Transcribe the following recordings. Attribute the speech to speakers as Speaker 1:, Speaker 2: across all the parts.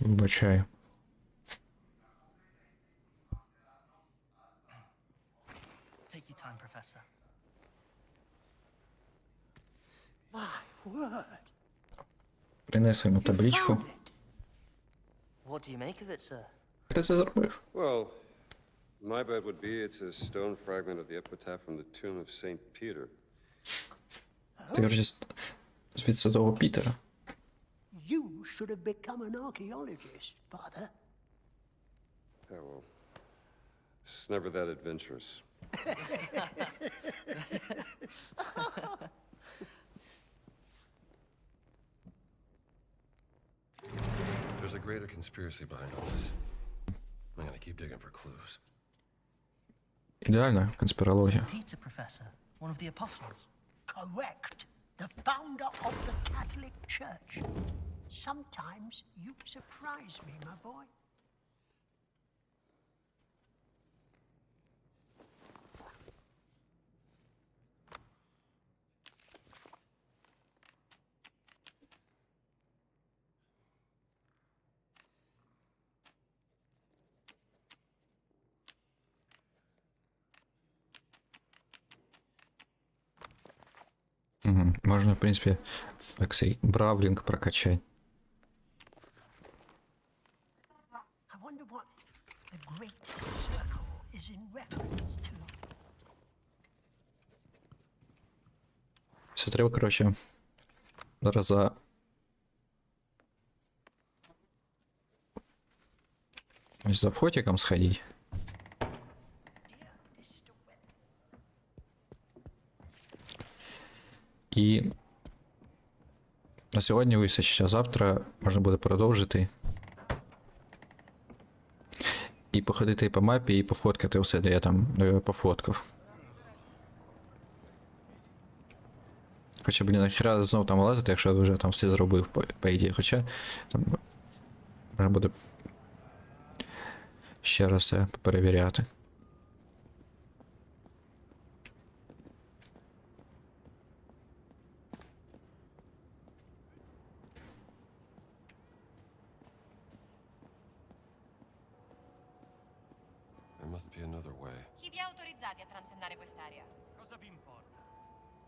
Speaker 1: Вибачаю.
Speaker 2: Take your time, Professor.
Speaker 3: My word.
Speaker 1: Принесли йому табличку.
Speaker 2: What do you make of it, sir?
Speaker 1: Ти це зробив?
Speaker 4: Well, my bet would be it's a stone fragment of the epitaph from the tomb of St. Peter.
Speaker 1: З від святого Пітера.
Speaker 3: You should have become an archaeologist, Father.
Speaker 4: Yeah, well, it's never that adventurous.
Speaker 5: There's a greater conspiracy behind all this. I'm gonna keep digging for clues.
Speaker 1: Ідеальна конспірологія.
Speaker 2: St. Peter, Professor. One of the apostles.
Speaker 3: Correct. The founder of the Catholic Church. Sometimes you surprise me, my boy.
Speaker 1: Можна, в принципі, так цей бравлінг прокачати. Коротше. Зараз за. За фотиком сходить. І на сьогодні вистачить, а завтра можна буде продовжити. І походити по мапі, і пофоткати все, де я там е, пофоткав. Хоча, блін, нахера знов там лазити, якщо я вже там все зробив, по, по ідеї. Хоча там можна буде ще раз все перевіряти.
Speaker 5: There must be another way.
Speaker 6: Chi vi ha autorizzati a transennare quest'area?
Speaker 7: Cosa vi importa?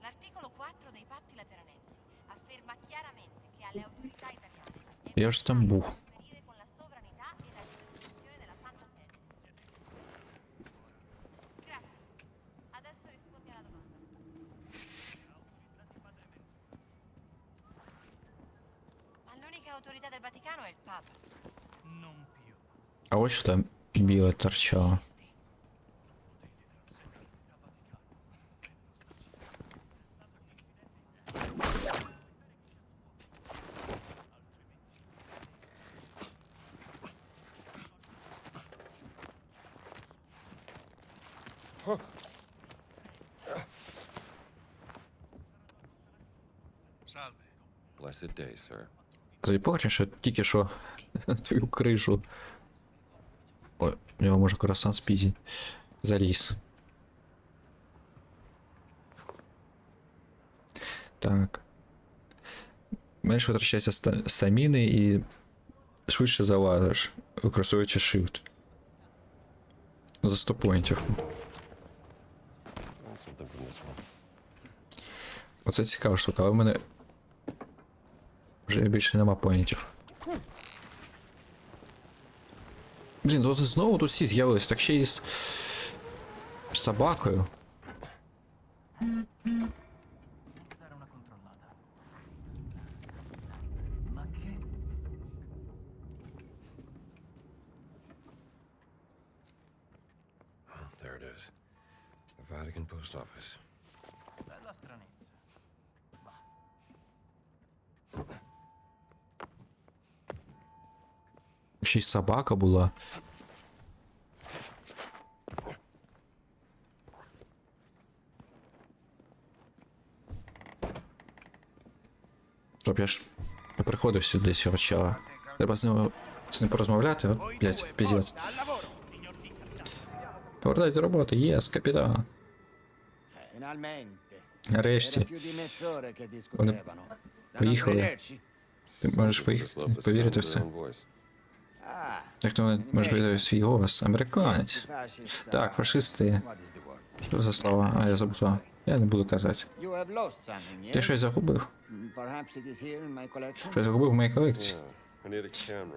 Speaker 6: L'articolo 4 dei patti lateranensi afferma chiaramente che alle autorità italiane è
Speaker 1: Я ж там був.
Speaker 6: interferire con la sovranità e
Speaker 5: Blessed day, sir.
Speaker 1: Забачив, що тільки що твою кришу. Ой, у нього може круасан спізі. Заліз. Так. Менше витрачається ста- стаміни і швидше залазиш, використовуючи shift. За 100 поінтів. Оце цікава штука, але в мене вже більше нема поінтів. Блін, тут знову тут всі з'явились, так ще й з собакою.
Speaker 2: Devo dare una controllata. Ma che...
Speaker 5: Oh, there it is. The Vatican Post Office.
Speaker 2: Bella stranezza.
Speaker 1: Ще й собака була. Щоб я ж не приходив сюди з почала. Треба з ним, з ним порозмовляти, от, блять, піздець. Повертай з роботи, єс, капітан.
Speaker 8: Finalmente. Era
Speaker 1: Нарешті.
Speaker 8: più di mezz'ora che discutevano. Da non
Speaker 1: Поїхали.
Speaker 8: crederci?
Speaker 1: Ти можеш
Speaker 4: Some people
Speaker 1: поїх-
Speaker 4: just love the
Speaker 1: повірити в
Speaker 4: sound of
Speaker 1: це. Як то повірити в свій голос? Американець. Так, фашисти. Що за слова? А, я забув. Я не буду казати. Ти щось загубив? Щось загубив в моїй колекції?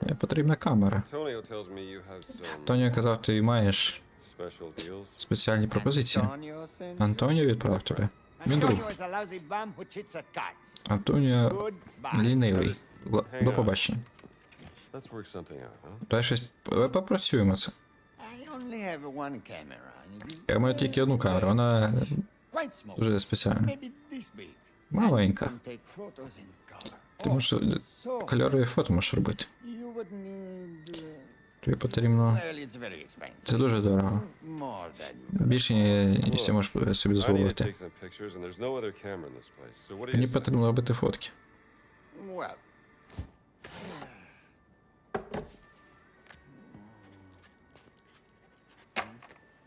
Speaker 1: Мені потрібна камера. Тоніо казав, ти маєш спеціальні пропозиції. Антоніо відправив тебе. Він друг. Антоніо лінивий. До побачення.
Speaker 4: Let's work something out, huh?
Speaker 1: Давай щось п- попрацюємо це.
Speaker 8: I only have one camera, and it is
Speaker 1: Я маю тільки одну камеру, вона
Speaker 8: quite small.
Speaker 1: дуже спеціальна.
Speaker 8: Maybe this big.
Speaker 1: Маленька.
Speaker 8: You can take photos in color.
Speaker 1: Ти
Speaker 8: Oh,
Speaker 1: можеш
Speaker 8: so
Speaker 1: кольорові фото можеш робити.
Speaker 8: you would need... uh,
Speaker 1: Тобі потрібно.
Speaker 8: Well, it's very expensive.
Speaker 1: Це дуже дорого.
Speaker 8: More than you
Speaker 1: Більше, ніж ти можеш собі
Speaker 4: I need to
Speaker 1: дозволити.
Speaker 4: take some pictures, and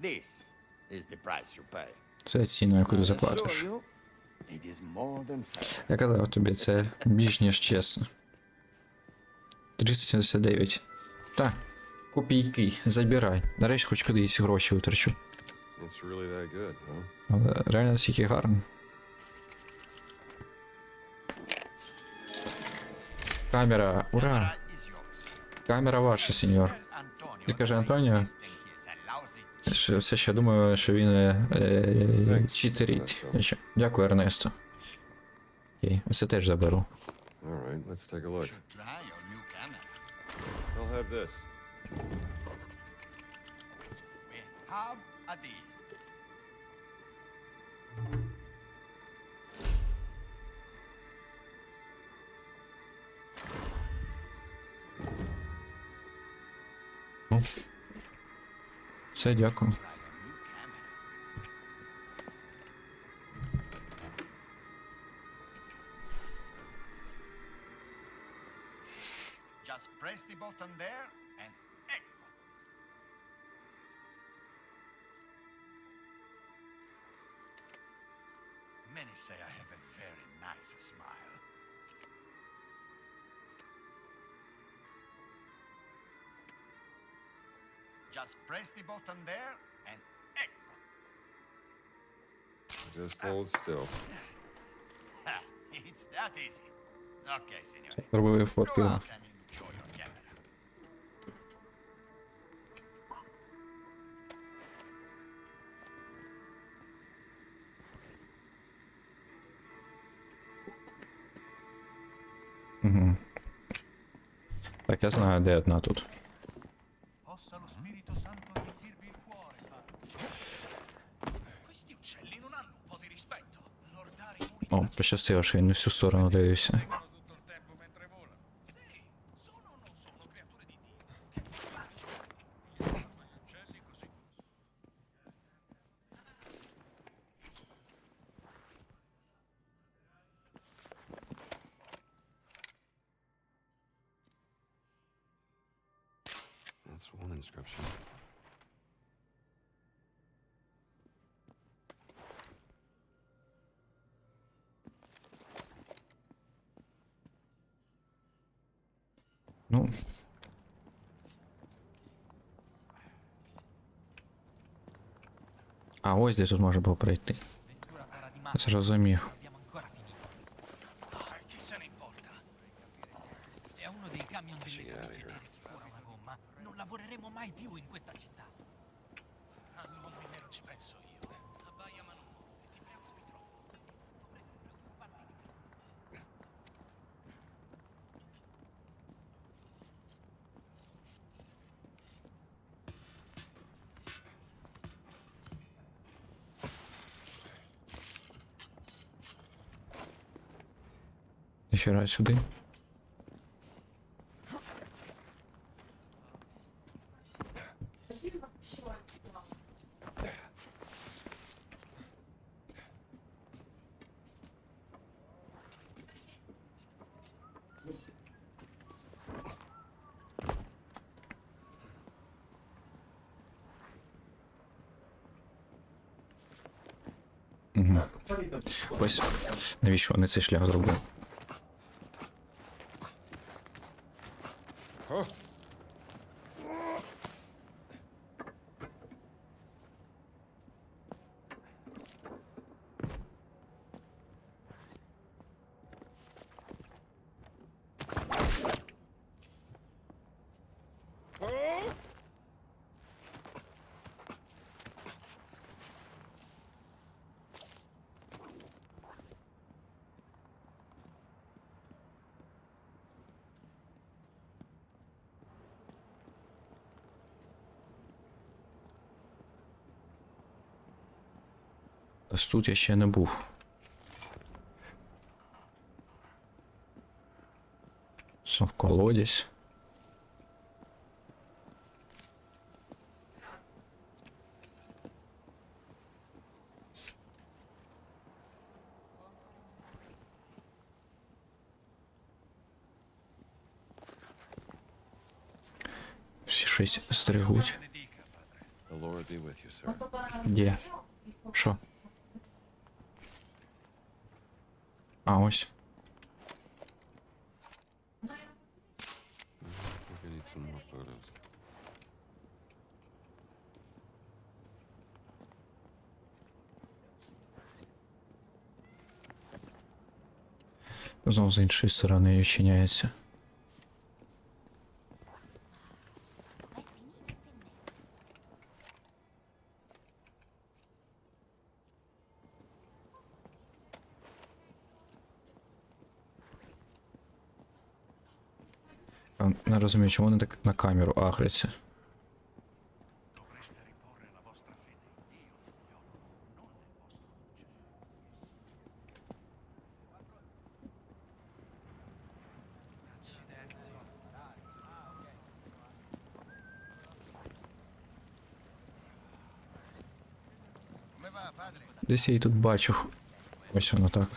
Speaker 4: This
Speaker 8: is the price you pay.
Speaker 1: Це ціна, яку ти заплатиш.
Speaker 8: assure you, it is more than fair.
Speaker 1: Я казав тобі, це більш ніж чесно. 379. Так, копійки, забирай. Нарешті хоч кудись гроші витрачу.
Speaker 4: Really good, huh?
Speaker 1: Але реально настільки гарно. Камера, ура! Камера ваша, сеньор. Ти каже Антоніо, що все ще думаю, що він е, е, читерить. Дякую, Ернесто. Окей, оце теж заберу.
Speaker 4: All right, let's take a look.
Speaker 8: should try your new camera.
Speaker 4: I'll have this.
Speaker 8: We have a deal.
Speaker 1: Ну. Все, дякую.
Speaker 8: Try your new camera. Just press the button there and ecco. Many say I have a very nice smile. Just press the button there and ecco.
Speaker 4: Just hold still.
Speaker 8: Ha, it's that easy. Okay, signore.
Speaker 1: Зробив
Speaker 8: Go
Speaker 1: фотки.
Speaker 8: out and enjoy your camera.
Speaker 1: Угу. Так, я знаю, де одна тут. Пощастило, що я не всю сторону дивився. Ну. А ось десь тут можна було пройти. Зрозумів. Ніхера сюди. Угу. Ось навіщо вони цей шлях зробили? Ось тут я ще не був. Знов колодязь. Всі щось стригуть. Де? Що? А, ось. Знову з іншої сторони відчиняється. розумію, чому вони так на камеру агряться.
Speaker 8: Dovreste riporre la vostra fede in Dio, figliolo, non nel vostro uccello.
Speaker 2: Accidenti.
Speaker 8: Come va, padre?
Speaker 1: Десь я її тут бачу. Ось воно так.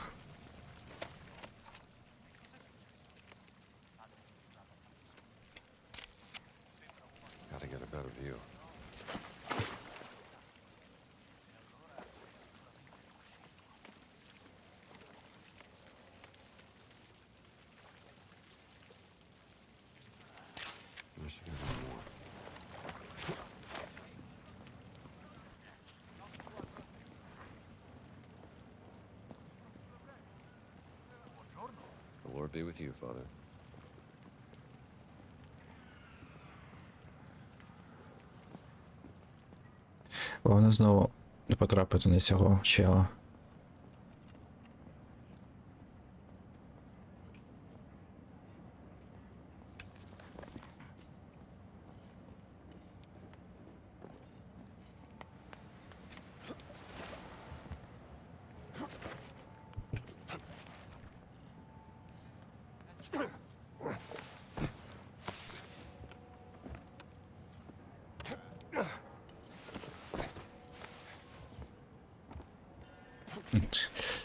Speaker 5: With you, Father.
Speaker 1: Головне знову не потрапити на цього чела.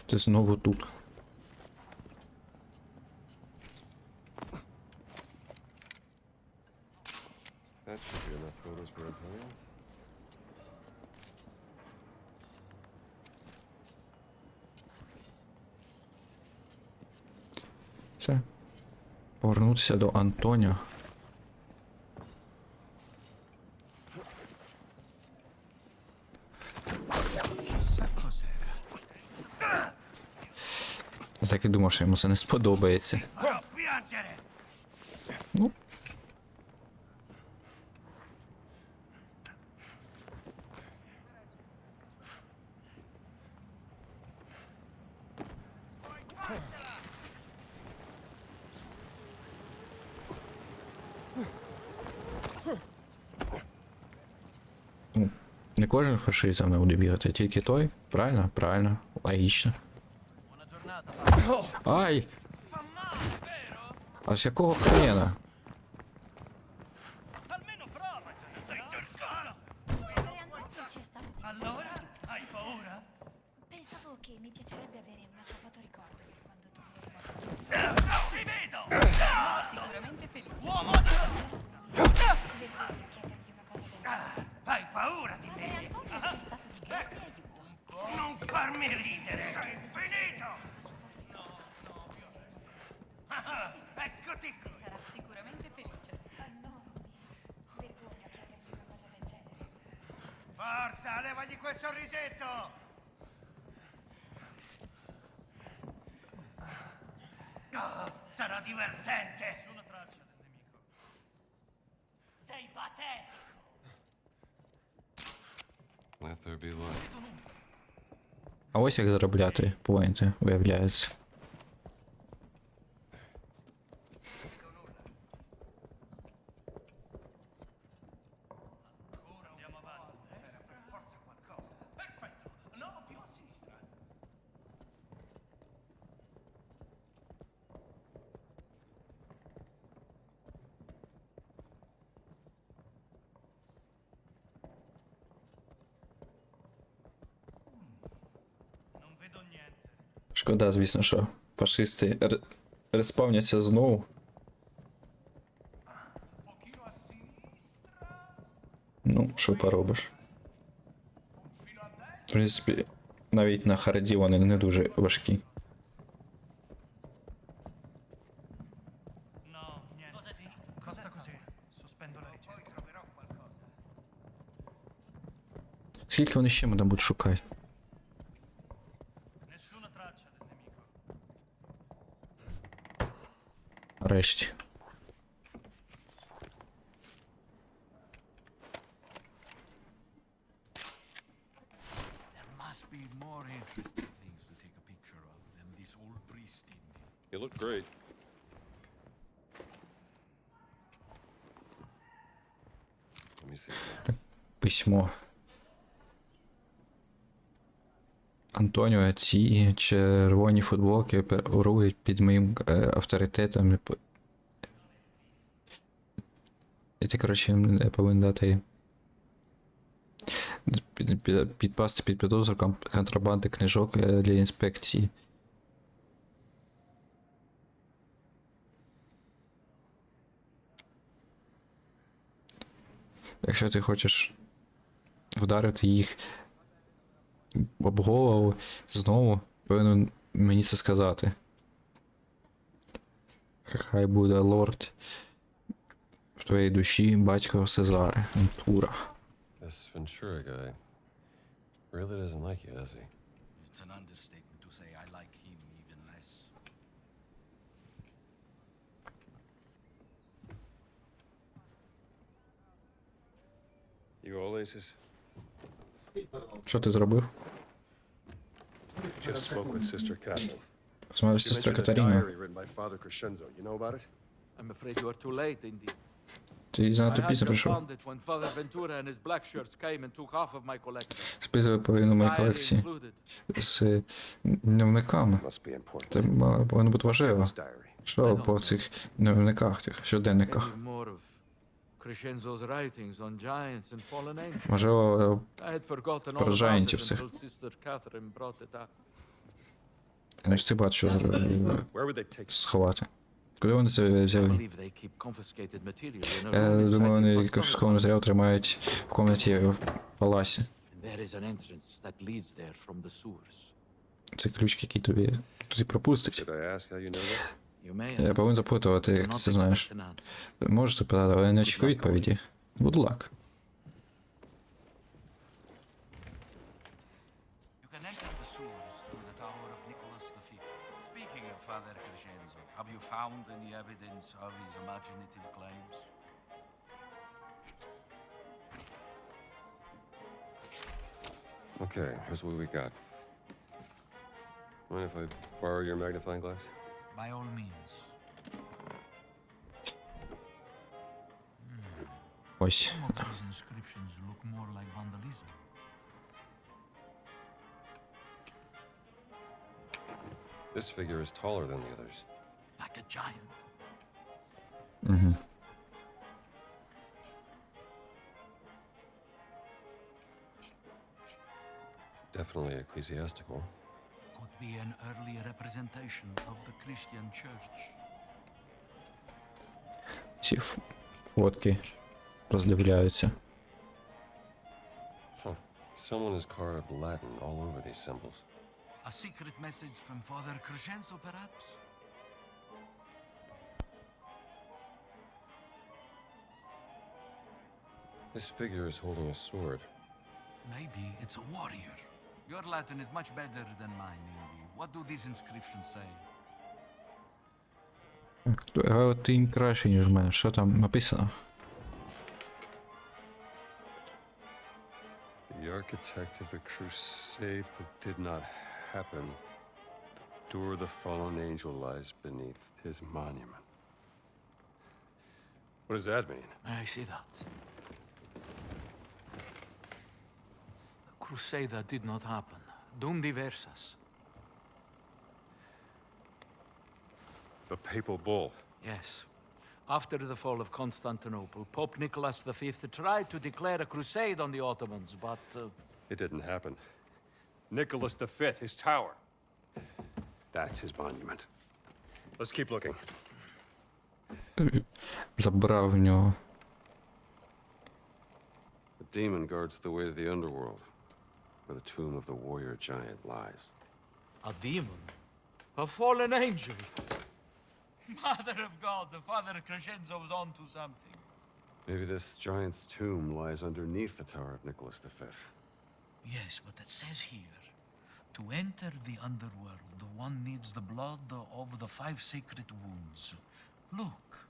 Speaker 1: Ти знову тут. Повернутися до Антоніо. Так і думав, що йому це не сподобається. Кожен фашист за мною буде бігати, тільки той. Правильно? Правильно. Логічно. Ай! А з якого хрена?
Speaker 8: levagli quel sorrisetto! Oh, sarà divertente!
Speaker 7: Nessuna traccia del nemico.
Speaker 3: Sei patetico.
Speaker 5: Let there be light.
Speaker 1: А ось як заробляти поінти, виявляється. Шкода, звісно, що фашисти респавняться знову. Ну, що поробиш. В принципі, навіть на харді вони не дуже важкі.
Speaker 7: No, niente.
Speaker 8: Costa così.
Speaker 7: Sospendo
Speaker 8: решті.
Speaker 4: You look great.
Speaker 1: Письмо. Антоніо, ці червоні футболки орують під моїм е, авторитетом. і ти, коротше, не повинен дати. Під, під, підпасти під підозру контрабанди книжок е, для інспекції. Якщо ти хочеш вдарити їх об знову, повинен мені це сказати. Хай буде лорд в твоїй душі батько Сезаре Тура.
Speaker 5: This Ventura guy really doesn't like you, does he?
Speaker 8: It's an understatement to say I like him even less.
Speaker 4: You all aces?
Speaker 1: Що ти зробив?
Speaker 4: Just spoke with Sister Catherine.
Speaker 1: З
Speaker 4: She
Speaker 1: сестрою
Speaker 4: mentioned a
Speaker 1: Катаріною.
Speaker 4: diary written by Father Crescenzo. You know about it?
Speaker 9: I'm afraid you are too late indeed.
Speaker 1: Ти
Speaker 9: I had
Speaker 1: пізно
Speaker 9: just
Speaker 1: прийшов.
Speaker 9: found it when Father Ventura and his black shirts came and took half of my collection.
Speaker 1: Списував половину моєї
Speaker 9: Diary
Speaker 1: колекції
Speaker 9: included.
Speaker 1: з е, дневниками.
Speaker 4: Must be important.
Speaker 1: Це ма- повинно бути важливо.
Speaker 4: This diary.
Speaker 1: Що по цих дневниках, тих щоденниках?
Speaker 9: Maybe more of
Speaker 1: Можливо,
Speaker 9: I had forgotten all
Speaker 1: Про
Speaker 9: about it
Speaker 1: giantів цих.
Speaker 9: until Sister Catherine brought it up.
Speaker 1: я не встиг бачу, що е,
Speaker 4: Where would they take
Speaker 1: сховати. Куди вони це взяли? Я думаю, вони конфіскований матеріал тримають в комнаті в паласі. Це ключ, який тобі туди пропустить.
Speaker 4: Should I ask how you know that?
Speaker 9: You may
Speaker 1: Я
Speaker 9: ask,
Speaker 1: повинен запитувати,
Speaker 9: do
Speaker 1: як ти
Speaker 9: not
Speaker 1: це знаєш.
Speaker 9: expect an answer.
Speaker 1: Можеш запитати, але не очікуй відповіді. Good luck.
Speaker 8: You can enter the sewers through the tower of Nicholas V. Speaking of Father Crescenzo, have you found any evidence of his imaginative claims?
Speaker 4: Okay, here's what we got. Mind if I borrow your magnifying glass?
Speaker 8: By all means.
Speaker 1: Ось.
Speaker 8: Some of these inscriptions look more like vandalism.
Speaker 4: This figure is taller than the others.
Speaker 8: Like a giant.
Speaker 1: Угу.
Speaker 5: Definitely ecclesiastical.
Speaker 8: Could be an early representation of the Christian church.
Speaker 1: Ці ф- фотки роздивляються.
Speaker 5: Huh. Someone has carved Latin all over these symbols.
Speaker 8: A secret message from Father Crescenzo, perhaps?
Speaker 5: This figure is holding a sword.
Speaker 8: Maybe it's a warrior. Your Latin is much better than mine, Indy. What do these inscriptions say?
Speaker 1: Так, а от ти краще, ніж в мене. Що там написано?
Speaker 4: The architect of the crusade that did not happen. The door of the fallen angel lies beneath his monument. What does that mean?
Speaker 9: I see that. The crusade that did not happen. Dum diversas.
Speaker 4: The papal bull.
Speaker 9: Yes. After the fall of Constantinople, Pope Nicholas V tried to declare a crusade on the Ottomans, but uh,
Speaker 4: It didn't happen. Nicholas V, his tower. That's his monument. Let's keep looking.
Speaker 1: Забрав в нього.
Speaker 4: The demon guards the way to the underworld, where the tomb of the warrior giant lies.
Speaker 9: a demon, a fallen angel.
Speaker 8: Mother of God, the Father Crescenzo was on to something.
Speaker 4: Maybe this giant's tomb lies underneath the tower of Nicholas V.
Speaker 8: Yes, but it says here to enter the underworld, one needs the blood of the five sacred wounds. Look.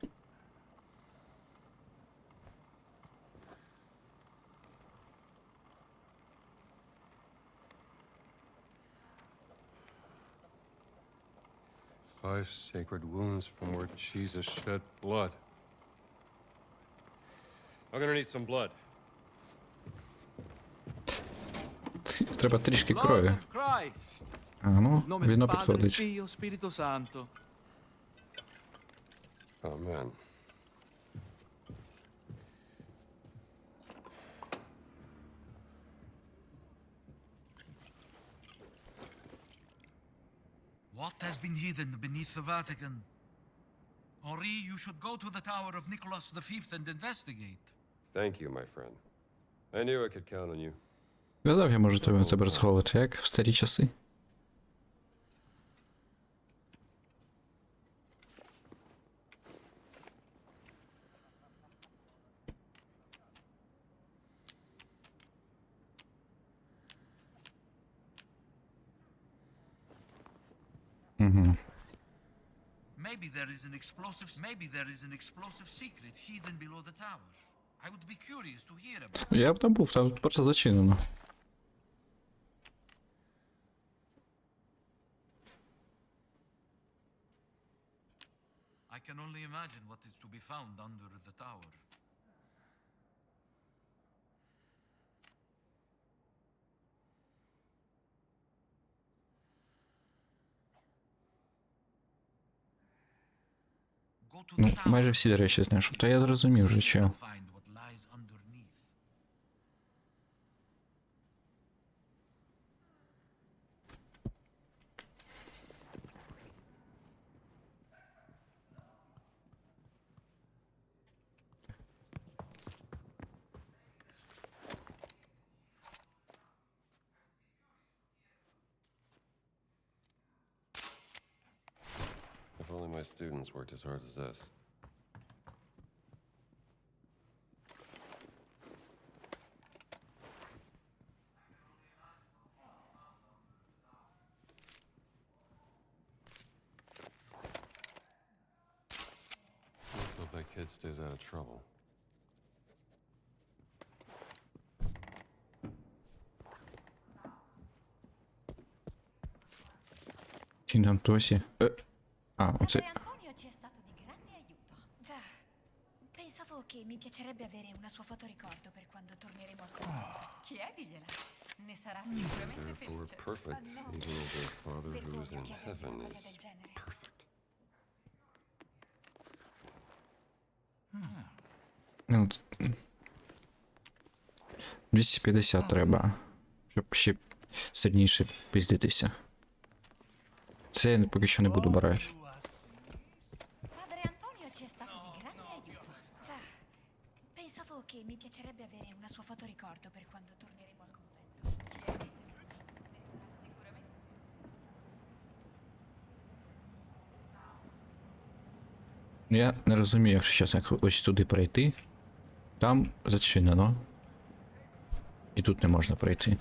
Speaker 4: Five sacred wounds from where Jesus shed blood. I'm gonna need some blood.
Speaker 1: Треба трішки
Speaker 9: Blood
Speaker 1: крові.
Speaker 9: of Christ.
Speaker 1: А ну,
Speaker 9: В Nome
Speaker 1: віно
Speaker 9: del Padre,
Speaker 1: підходить.
Speaker 9: Figlio,
Speaker 8: heathen beneath the Vatican. Henri, you should go to the tower of Nicholas V and investigate.
Speaker 4: Thank you, my friend. I knew I could count on you.
Speaker 1: No dobrze, może to bym w stare czasy.
Speaker 8: Maybe there is an explosive. Maybe there is an explosive secret hidden below the tower. I would be curious to hear about.
Speaker 1: Я б там був, там просто зачинено.
Speaker 8: I can only imagine what is to be found under the tower.
Speaker 1: Ну, майже всі речі знайшов. Та я зрозумів вже, що.
Speaker 4: my students worked as hard as this. Let's hope that kid stays out of trouble.
Speaker 1: Tam оце.
Speaker 6: Padre Antonio ci è stato di grande aiuto. Già. Pensavo che mi piacerebbe avere una sua fotoricordo per quando torneremo al convento. Chiedigliela. Ne sarà sicuramente
Speaker 4: Therefore,
Speaker 6: felice.
Speaker 4: perfect, even as their Father who is in
Speaker 6: chiedergli
Speaker 4: heaven
Speaker 6: una cosa
Speaker 4: is
Speaker 6: genere.
Speaker 4: perfect.
Speaker 1: Ну, т- 250 треба. Щоб ще сильніше піздитися. Це я поки що не буду брати.
Speaker 6: Padre Antonio ci è stato di grande aiuto. Già. Pensavo che mi piacerebbe avere una sua fotoricordo per quando torneremo al convento. Chiedigliela. Ne sarà sicuramente
Speaker 1: Я не розумію, якщо зараз як ось туди пройти. Там зачинено. І тут не можна пройти.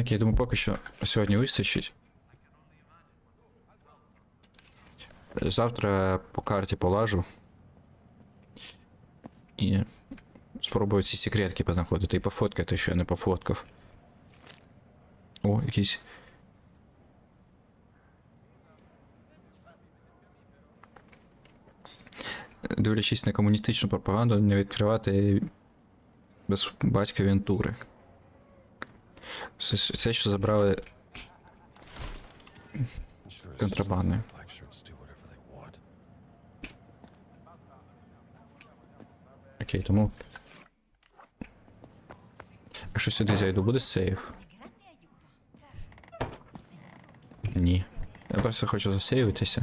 Speaker 1: Окей, думаю, поки що сьогодні вистачить. Завтра по карті полажу. І спробую ці секретки познаходити і пофоткати, що я не пофоткав. О, якийсь. Дивлячись на комуністичну пропаганду, не відкривати без батька Вентури. Все, все що забрали
Speaker 5: want.
Speaker 1: Окей, тому. Якщо сюди зайду, буде сейф? Ні. Я просто хочу засейвитися.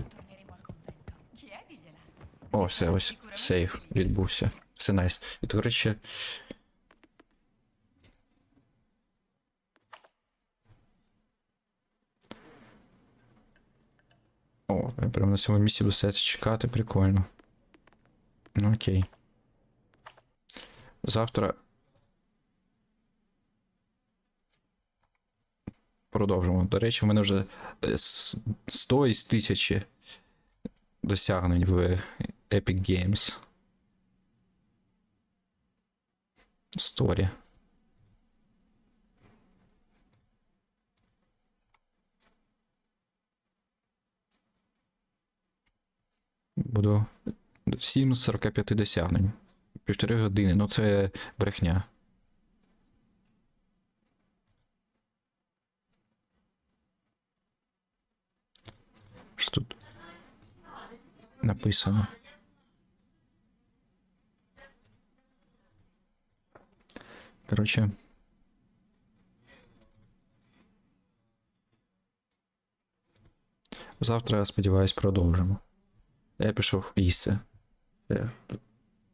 Speaker 1: О, все, ось сейф відбувся. Все найс. І до речі. О, я прямо на цьому місці стояти чекати, прикольно. Ну окей. Завтра. Продовжимо. До речі, у мене вже е, 100 із 1000 досягнень в Epic Games. Story. Буду 7 з 45 досягнень. Півтори години, ну це брехня. Що тут написано? Коротше. Завтра, сподіваюсь, продовжимо. Я пішов їсти. Е,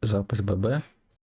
Speaker 1: Запис ББ.